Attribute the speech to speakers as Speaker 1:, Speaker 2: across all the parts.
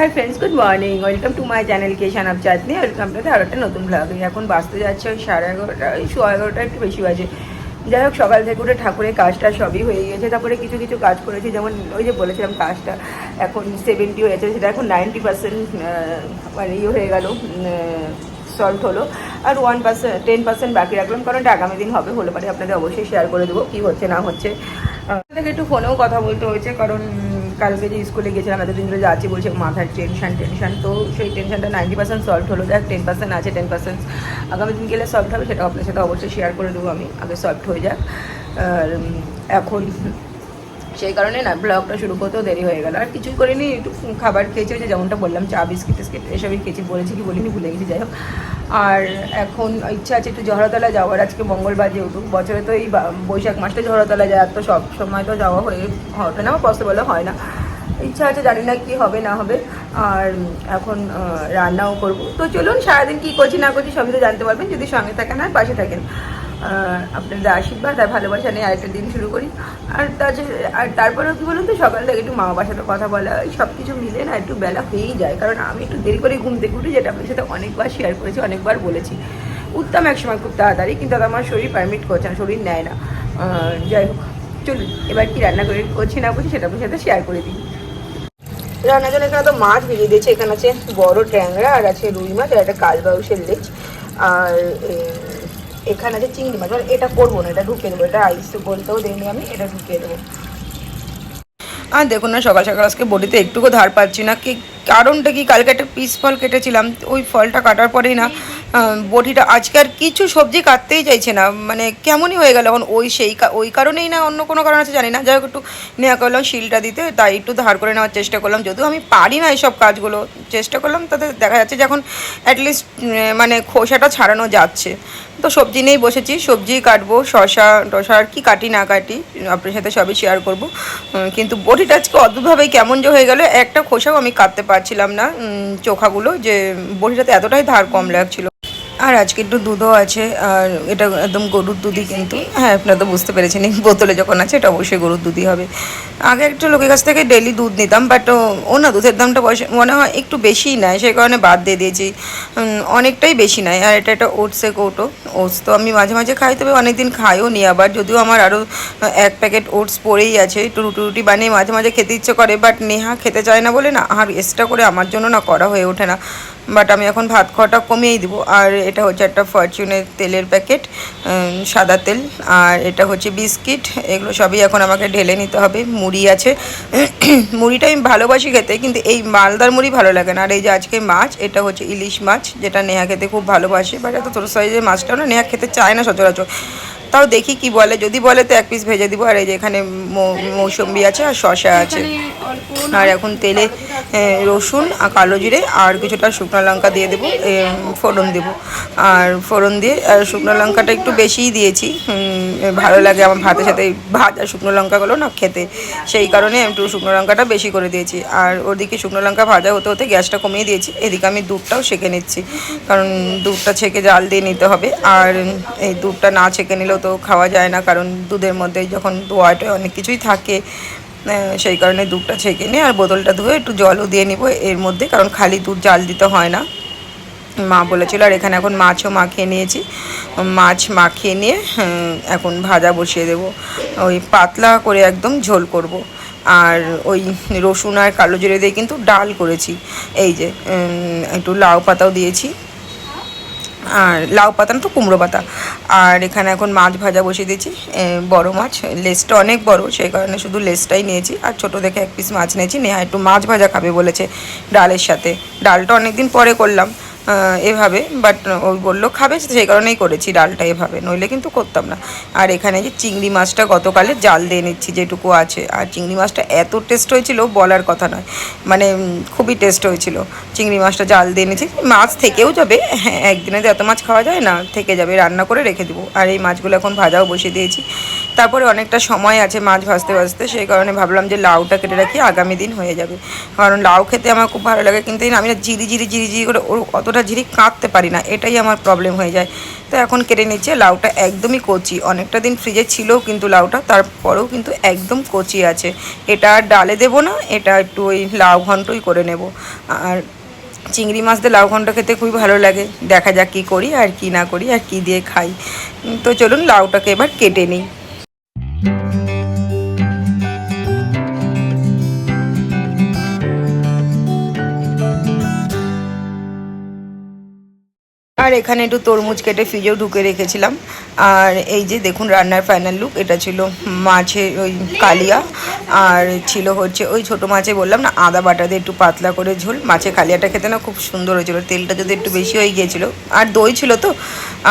Speaker 1: Hi friends good morning welcome to my channel কেশান আপ Chandni welcome to আরও একটা নতুন ব্লগ এখন বাঁচতে যাচ্ছে ওই সাড়ে এগারোটা ওই সোয়া এগারোটা একটু বেশি বাজে। যাই হোক, সকাল থেকে উঠে ঠাকুরের কাজটা সবই হয়ে গেছে তারপরে কিছু কিছু কাজ করেছি, যেমন ওই যে বলেছিলাম কাজটা, এখন সেভেন্টি হয়েছে, সেটা এখন নাইনটি পার্সেন্ট মানে ইয়ে হয়ে গেল সলভ হলো। আর ওয়ান পার্সেন্ট টেন পার্সেন্ট বাকি রাখলাম, কারণ এটা আগামী দিন হবে, হলে পারে আপনাদের অবশ্যই শেয়ার করে দেবো, কী হচ্ছে, না হচ্ছে। থেকে একটু ফোনেও কথা বলতে হয়েছে, কারণ কালকে যে স্কুলে গেছিলাম, এতদিন ধরে যাচ্ছি বলছে, মাথার টেনশন টেনশন তো সেই টেনশনটা নাইনটি পার্সেন্ট সলভ হলো। দেখ টেন পার্সেন্ট আছে টেন পার্সেন্ট আগামী দিন গেলে সলভ হবে, সেটা আপনার সাথে অবশ্যই শেয়ার করে দেবো আমি। আগে সলভ হয়ে যাক। আর এখন সেই কারণে না, ব্লগটা শুরু করতেও দেরি হয়ে গেল। আর কিছুই করিনি, একটু খাবার খেয়েছি যে যেমনটা বললাম, চা, বিস্কিট, টিস্কিট, এসবই খেয়েছি, বলেছি কি বলিনি, ভুলে গেছি, যাই হোক। আর এখন ইচ্ছা আছে একটু জহরতলা যাওয়ার, আজকে মঙ্গলবার যেহেতু, বছরে তো এই বৈশাখ মাসটা জহরতলা যায় আর তো সব সময় তো যাওয়া হয়ে, হবে না পসিবল হয় না। ইচ্ছা আছে, জানি না কি হবে, না হবে, আর এখন রান্নাও করব। তো চলুন, সারাদিন কী করছি, না করছি, সবই তো জানতে পারবেন, যদি সঙ্গে থাকেন আর পাশে থাকেন। আপনাদের আশীর্বাদ আর ভালোবাসা নিয়ে আরেকটা দিন শুরু করি। আর তাছাড়া আর তারপরেও কী বলুন তো, সকাল থেকে একটু মা বাবার সাথে কথা বলা সব কিছু মিলে না একটু বেলা হয়েই যায়। কারণ আমি একটু দেরি করে ঘুম থেকে উঠি, যেটা আপনার সাথে অনেকবার শেয়ার করেছি, অনেকবার বলেছি। উঠতাম একসময় খুব তাড়াতাড়ি, কিন্তু আমার শরীর পারমিট করছে না, শরীর নেয় না। যাই হোক, চলুন, এবার কি রান্না করে, করছি না করছি সেটা আপনার সাথে শেয়ার করে দিই। রান্নার জন্য এখানে তো মাছ ভিজিয়ে দিয়েছে, এখানে আছে বড় ট্যাংরা আর আছে রুই মাছ আর একটা কালবাউসের লেজ। আর এখানে আছে চিংড়ি মাছ আর এটা করব না, এটা ঢুকিয়ে দেবো, এটা আইস বলতেও দেয়নি আমি, এটা ঢুকিয়ে দেবো। আর দেখুন না, সকাল সকাল আজকে বডিতে একটুকু ধার পাচ্ছি না। কি কারণটা কি? কালকে একটা পিস ফল কেটেছিলাম, ওই ফলটা কাটার পরেই না বডিটা আজকে আর কিছু সবজি কাটতেই চাইছে না মানে কেমনই হয়ে গেল এখন, ওই সেই ওই কারণেই না, অন্য কোনো কারণ আছে জানি না। যাই হোক, একটু নেওয়া করলাম শিলটা দিতে, তাই একটু ধার করে নেওয়ার চেষ্টা করলাম। যদিও আমি পারি না এইসব কাজগুলো, চেষ্টা করলাম, তাতে দেখা যাচ্ছে যে এখন অ্যাটলিস্ট মানে খোসাটা ছাড়ানো যাচ্ছে। তো সবজি নিয়েই বসেছি। সবজি কাটবো শশা টশা আর কি কাটি না কাটি, আপনার সাথে সবই শেয়ার করব। কিন্তু বটিটা আজকে অদ্ভুতভাবে কেমন যে হয়ে গেল, একটা খোসাও আমি কাটতে পারছিলাম না। চোখাগুলো যে বটিটাতে এতটাই ধার কম লাগছিল। আর আজকে একটু দুধও আছে, আর এটা একদম গরুর দুধই কিন্তু। হ্যাঁ আপনারা তো বুঝতে পেরেছেন, এই বোতলে যখন আছে, এটা অবশ্যই গরুর দুধই হবে। আগে একটা লোকের কাছ থেকে ডেলি দুধ নিতাম বাট ও না, দুধের দামটা বয়স মনে হয় একটু বেশিই নেয়, সেই কারণে বাদ দিয়ে দিয়েছি। অনেকটাই বেশি নেয়, আর এটা একটা ওটসে কৌটো। ওটস তো আমি মাঝে মাঝে খাই, তবে অনেকদিন খাইও নি আবার, যদিও আমার আরও এক প্যাকেট ওটস পড়েই আছে, একটু রুটি রুটি বানিয়ে মাঝে মাঝে খেতে ইচ্ছে করে বাট নেহা খেতে চায় না বলে না, আর এক্সট্রা করে আমার জন্য না করা হয়ে ওঠে না। বাট আমি এখন ভাত খাওয়াটা কমিয়েই দিব। আর এটা হচ্ছে একটা ফরচুনের তেলের প্যাকেট সাদা তেল। আর এটা হচ্ছে বিস্কিট। এগুলো সবই এখন আমাকে ঢেলে নিতে হবে। মুড়ি আছে। মুড়িটা আমি ভালোবাসি খেতে, কিন্তু এই মালদার মুড়ি ভালো লাগে না। আর এই যে আজকে মাছ, এটা হচ্ছে ইলিশ মাছ, যেটা নেহা খেতে খুব ভালোবাসে। বাট এত ছোটো সাইজের মাছটাও না, নেহা খেতে চায় না সচরাচর। তাও দেখি কি বলে। যদি বলে তো এক পিস ভেজে দিব। আর এই যে এখানে মৌ- মৌসম্বি আছে আর শশা আছে। আর এখন তেলে রসুন আর কালো জিরে আর কিছুটা শুকনো লঙ্কা দিয়ে দেবো ফোড়ন দেবো। আর ফোড়ন দিয়ে আর শুকনো লঙ্কাটা একটু বেশিই দিয়েছি। ভালো লাগে আমার ভাতের সাথে। এই আর শুকনো লঙ্কাগুলো না খেতে। সেই কারণে আমি একটু শুকনো লঙ্কাটা বেশি করে দিয়েছি। আর ওদিকে শুকনো লঙ্কা ভাজা হতে হতে গ্যাসটা কমিয়ে দিয়েছি। এদিকে আমি দুধটাও সেঁকে নিচ্ছি। কারণ দুধটা ছেঁকে জাল দিয়ে নিতে হবে। আর এই দুধটা না ছেঁকে নিলেও তো খাওয়া যায় না, কারণ দুধের মধ্যে যখন দোয়াটা অনেক কিছুই থাকে সেই কারণে দুধটা ছেঁকে নিয়ে আর বোতলটা ধুয়ে একটু জলও দিয়ে নিব এর মধ্যে, কারণ খালি দুধ জাল দিতে হয় না। মা বলেছিল, আর এখানে এখন মাছও মাখিয়ে নিয়েছি। মাছ মাখিয়ে নিয়ে এখন ভাজা বসিয়ে দেব। ওই পাতলা করে একদম ঝোল করব। আর ওই রসুন আর কালো জিরে দিয়ে কিন্তু ডাল করেছি। এই যে একটু লাউ পাতাও দিয়েছি। আর লাউ পাতা না তো কুমড়ো পাতা। আর এখানে এখন মাছ ভাজা বসিয়ে দিয়েছি বড় মাছ। লেসটা অনেক বড়, সেই কারণে শুধু লেসটাই নিয়েছি। আর ছোট দেখে এক পিস মাছ নিয়েছি, নেহা একটু মাছ ভাজা খাবে বলেছে ডালের সাথে। ডালটা অনেকদিন পরে করলাম। এভাবে বাট ওই বলল, খাবে সেই কারণেই করেছি ডালটা এভাবে, নইলে কিন্তু করতাম না। আর এখানে যে চিংড়ি মাছটা গতকালে জাল দিয়ে নিচ্ছি, যেটুকু আছে। আর চিংড়ি মাছটা এত টেস্ট হয়েছিল, বলার কথা নয়। মানে খুবই টেস্ট হয়েছিল। চিংড়ি মাছটা জাল দিয়ে নিয়েছি মাছ থেকেও যাবে হ্যাঁ একদিনে তো এত মাছ খাওয়া যায় না, থেকে যাবে, রান্না করে রেখে দেবো। আর এই মাছগুলো এখন ভাজাও বসিয়ে দিয়েছি। তারপরে অনেকটা সময় আছে মাছ ভাজতে ভাজতে, সেই কারণে ভাবলাম যে লাউটা কেটে রাখি, আগামী দিন হয়ে যাবে। কারণ লাউ খেতে আমার খুব ভালো লাগে, কিন্তু আমি না জিরি জিরি জিরি জিরি করে ওর অতটা ঝিরি কাঁদতে পারি না, এটাই আমার প্রবলেম হয়ে যায়। তো এখন কেটে নিচ্ছে, লাউটা একদমই কচি। অনেকটা দিন ফ্রিজে ছিল কিন্তু লাউটা, তারপরেও কিন্তু একদম কচি আছে। এটা আর ডালে দেবো না, এটা একটু ওই লাউ ঘন্টই করে নেব। আর চিংড়ি মাছ দিয়ে লাউ ঘন্ট খেতে খুবই ভালো লাগে। দেখা যাক কী করি আর কি না করি আর কি দিয়ে খাই। তো চলুন লাউটাকে এবার কেটে নিই। আর এখানে একটু তরমুজ কেটে ফ্রিজেও ঢুকে রেখেছিলাম। আর এই যে দেখুন রান্নার ফাইনাল লুক এটা ছিল মাছের ওই কালিয়া। আর ছিল হচ্ছে ওই ছোটো মাছে বললাম না, আদা বাটা দিয়ে একটু পাতলা করে ঝোল। মাছের কালিয়াটা খেতে না খুব সুন্দর হয়েছিল, তেলটা যদি একটু বেশি হয়ে গিয়েছিল। আর দই ছিল তো।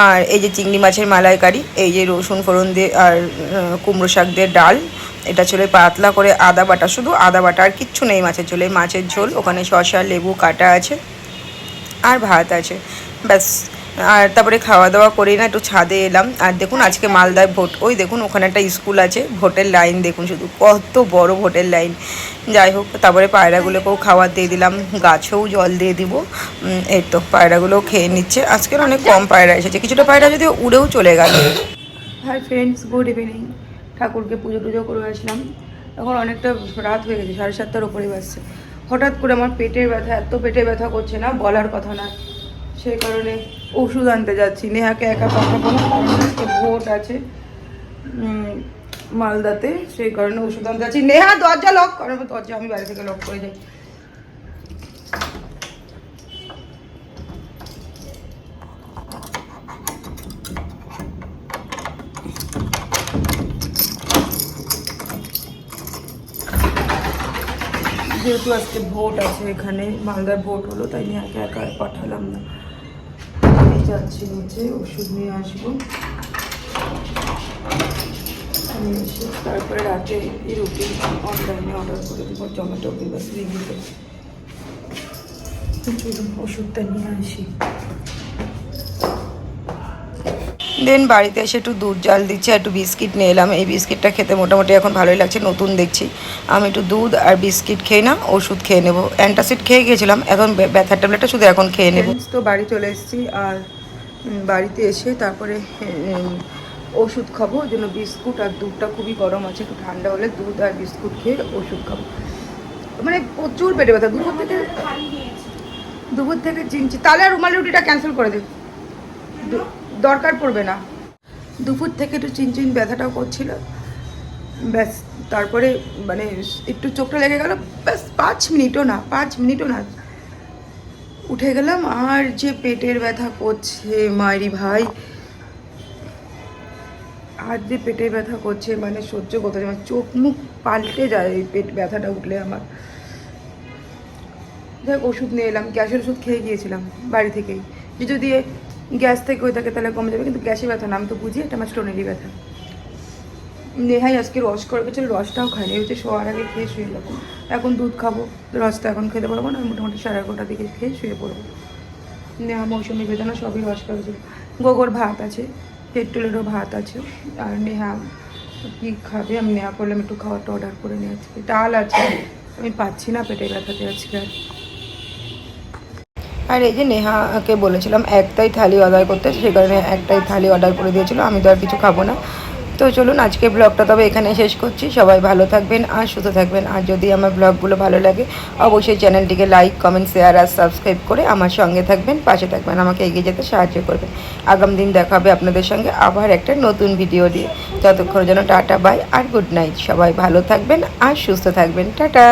Speaker 1: আর এই যে চিংড়ি মাছের মালাইকারি, এই যে রসুন ফোড়ন দিয়ে আর কুমড়ো শাক দিয়ে ডাল, এটা ছিল পাতলা করে আদা বাটা। শুধু আদা বাটা আর কিচ্ছু নেই মাছের ঝোলে। মাছের ঝোল, ওখানে শসা, লেবু, কাটা আছে। আর ভাত আছে। ব্যাস, আর তারপরে খাওয়া দাওয়া করে না একটু ছাদে এলাম। আর দেখুন, আজকে মালদায় ভোট। ওই দেখুন, ওখানে একটা স্কুল আছে, ভোটের লাইন দেখুন শুধু। কত বড় ভোটের লাইন। যাই হোক, তারপরে পায়রাগুলোকেও খাবার দিয়ে দিলাম। গাছেও জল দিয়ে দিব। এই তো, পায়রাগুলোও খেয়ে নিচ্ছে। আজকের অনেক কম পায়রা এসেছে। কিছুটা পায়রা যদি উড়েও চলে গেল। হাই ফ্রেন্ডস গুড ইভিনিং ঠাকুরকে পুজো টুজো করে আসলাম। এখন অনেকটা রাত হয়ে গেছে, সাড়ে সাতটার উপরে বাজছে। হঠাৎ করে আমার পেটের ব্যথা, এত পেটে ব্যথা করছে না, বলার কথা না। সেই কারণে ওষুধ আনতে যাচ্ছি। নেহাকে একা পাঠাবো আজকে ভোট আছে মালদাতে, সেই কারণে ওষুধ আনতে যাচ্ছি। নেহা, দরজা লক কারণ দরজা আমি বাইরে থেকে লক করে যাই যেহেতু আজকে ভোট আছে এখানে মালদার ভোট হলো, তাই নিয়ে একা একা পাঠালাম না। যাচ্ছি হচ্ছে ওষুধ নিয়ে আসব। আমি এসে তারপরে রাতে এই রুটি অনলাইনে অর্ডার করে দেবো জোম্যাটো কিংবা সুইগিতে চলুন ওষুধটা নিয়ে আসি। দেন বাড়িতে এসে একটু দুধ জাল দিচ্ছে একটু বিস্কিট নিয়ে এলাম। এই বিস্কিটটা খেতে মোটামুটি এখন ভালোই লাগছে নতুন দেখছি। আমি একটু দুধ আর বিস্কিট খেয়ে না ওষুধ খেয়ে নেব। অ্যান্টাসিড খেয়ে গিয়েছিলাম এখন ব্যথার ট্যাবলেটটা শুধু এখন খেয়ে নেব। তো বাড়ি চলে এসেছি আর বাড়িতে এসে তারপরে ওষুধ খাব, ওই জন্য বিস্কুট আর দুধটা খুবই গরম আছে, একটু ঠান্ডা হলে দুধ আর বিস্কুট খেয়ে ওষুধ খাব। মানে প্রচুর পেটে ব্যথা, দুপুর থেকে দুপুর থেকে চিনছি। তাহলে আর রুমালি রুটিটা ক্যান্সেল করে দে। দু- দরকার পড়বে না। দুপুর থেকে একটু চিনচিন ব্যথাটাও করছিল। ব্যাস, তারপরে মানে একটু চোখটা লেগে গেল, ব্যাস, পাঁচ মিনিটও না, পাঁচ মিনিটও না। উঠে গেলাম, আর যে পেটের ব্যথা করছে মায়েরি ভাই, আর যে পেটের ব্যথা করছে মানে সহ্য করতে না। মানে চোখ মুখ পাল্টে যায় এই পেট ব্যথাটা উঠলে আমার দেখ ওষুধ নিয়ে এলাম, গ্যাসের ওষুধ খেয়ে গিয়েছিলাম বাড়ি থেকেই যে যদি গ্যাস থেকে হয়ে থাকে তাহলে কমে যাবে, কিন্তু গ্যাসে ব্যথা না, আমি তো বুঝি এটা আমার স্টোনেরই ব্যথা নেহাই আজকে রস করে গেছিল রসটাও খাইনি হচ্ছে শোয়ার আগে খেয়ে শুয়ে যাব। এখন দুধ খাব, রসটা এখন খেতে পারব না, মোটামুটি সাড়ে এগারোটার দিকে খেয়ে শুয়ে পড়ব। নেহা, মৌসুমি, বেদানা সবই রস করেছে গোগর ভাত আছে, পেট্রোলেরও ভাত আছে, আর নেহা কী খাবে আমি নেহা করলাম একটু খাওয়াটা অর্ডার করে নিয়ে আজকে। ডাল আছে, আমি পাচ্ছি না পেটে ব্যথাতে আজকে আর। আর এই যে নেহাকে বলেছিলাম, একটাই থালি অর্ডার করতে সেই কারণে একটাই থালি অর্ডার করে দিয়েছিল, আমি তো আর কিছু খাব না। তো চলুন আজকে ব্লগটা তবে এখানে শেষ করছি। সবাই ভালো থাকবেন আর সুস্থ থাকবেন। আর যদি আমার ব্লগগুলো ভালো লাগে, অবশ্যই চ্যানেলটিকে লাইক কমেন্ট শেয়ার আর সাবস্ক্রাইব করে আমার সঙ্গে থাকবেন, পাশে থাকবেন, আমাকে এগিয়ে যেতে সাহায্য করবেন। আগামী দিন দেখা হবে আপনাদের সঙ্গে আবার একটা নতুন ভিডিও দিয়ে। ততক্ষণ যেন টাটা বাই আর গুড নাইট সবাই ভালো থাকবেন আর সুস্থ থাকবেন। টাটা!